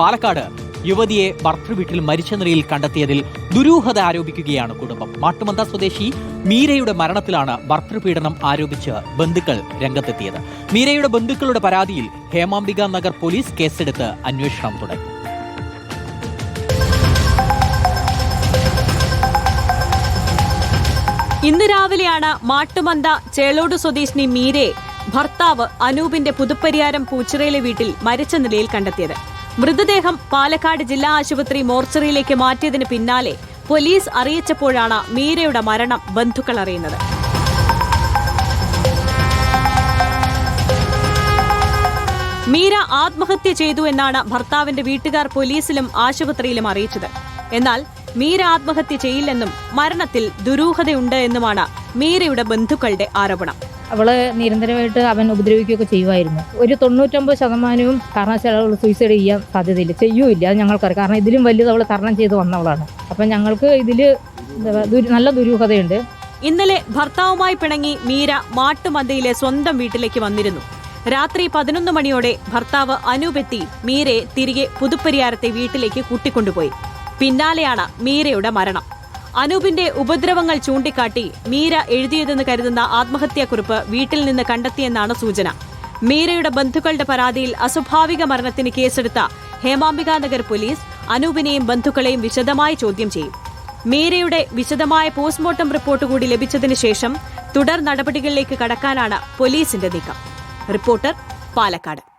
പാലക്കാട് യുവതിയെ ഭർത്തൃവീട്ടിൽ മരിച്ച നിലയിൽ കണ്ടെത്തിയതിൽ ദുരൂഹത ആരോപിക്കുകയാണ് കുടുംബം. മാട്ടുമന്ത സ്വദേശി മീരയുടെ മരണത്തിലാണ് ഭർത്തൃപീഡനം ആരോപിച്ച് ബന്ധുക്കൾ രംഗത്തെത്തിയത്. മീരയുടെ ബന്ധുക്കളുടെ പരാതിയിൽ ഹേമാംബിക നഗർ പോലീസ് കേസെടുത്ത് അന്വേഷണം തുടങ്ങി. ഇന്ന് രാവിലെയാണ് മാട്ടുമന്ത ചേളോട് സ്വദേശിനി മീരയെ ഭർത്താവ് അനൂപിന്റെ പുതുപ്പരിയാരം പൂച്ചിറയിലെ വീട്ടിൽ മരിച്ച നിലയിൽ കണ്ടെത്തിയത്. മൃതദേഹം പാലക്കാട് ജില്ലാ ആശുപത്രി മോർച്ചറിയിലേക്ക് മാറ്റിയതിന് പിന്നാലെ പോലീസ് അറിയിച്ചപ്പോഴാണ് മീരയുടെ മരണം ബന്ധുക്കൾ അറിയുന്നത്. മീര ആത്മഹത്യ ചെയ്തു എന്നാണ് ഭർത്താവിന്റെ വീട്ടുകാർ പോലീസിലും ആശുപത്രിയിലും അറിയിച്ചത്. എന്നാൽ മീര ആത്മഹത്യ ചെയ്യില്ലെന്നും മരണത്തിൽ ദുരൂഹതയുണ്ട് എന്നുമാണ് മീരയുടെ ബന്ധുക്കളുടെ ആരോപണം. അവൾ നിരന്തരമായിട്ട് അവൻ ഉപദ്രവിക്കുകയൊക്കെ ചെയ്യുമായിരുന്നു. ഒരു തൊണ്ണൂറ്റൊമ്പത് ശതമാനവും കാരണവശാൽ അവൾ സൂയിസൈഡ് ചെയ്യാൻ സാധ്യതയില്ല. ചെയ്യൂല്ല അത് ഞങ്ങൾക്കറിയാം. കാരണം ഇതിലും വലുത് അവൾ തരണം ചെയ്ത് വന്നവളാണ്. അപ്പം ഞങ്ങൾക്ക് ഇതിൽ നല്ല ദുരൂഹതയുണ്ട്. ഇന്നലെ ഭർത്താവുമായി പിണങ്ങി മീര മാട്ടുമന്തയിലെ സ്വന്തം വീട്ടിലേക്ക് വന്നിരുന്നു. രാത്രി പതിനൊന്ന് മണിയോടെ ഭർത്താവ് അനൂപെത്തി മീരയെ തിരികെ പുതുപ്പരിയാരത്തെ വീട്ടിലേക്ക് കൂട്ടിക്കൊണ്ടുപോയി. പിന്നാലെയാണ് മീരയുടെ മരണം. അനൂപിന്റെ ഉപദ്രവങ്ങൾ ചൂണ്ടിക്കാട്ടി മീര എഴുതിയതെന്ന് കരുതുന്ന ആത്മഹത്യാക്കുറിപ്പ് വീട്ടിൽ നിന്ന് കണ്ടെത്തിയെന്നാണ് സൂചന. മീരയുടെ ബന്ധുക്കളുടെ പരാതിയിൽ അസ്വാഭാവിക മരണത്തിന് കേസെടുത്ത ഹേമാംബിക നഗർ പോലീസ് അനൂപിനെയും ബന്ധുക്കളെയും വിശദമായി ചോദ്യം ചെയ്യും. മീരയുടെ വിശദമായ പോസ്റ്റ്മോർട്ടം റിപ്പോർട്ട് കൂടി ലഭിച്ചതിന് ശേഷം തുടർ നടപടികളിലേക്ക് കടക്കാനാണ് പോലീസിന്റെ നീക്കം. റിപ്പോർട്ടർ പാലക്കാട്.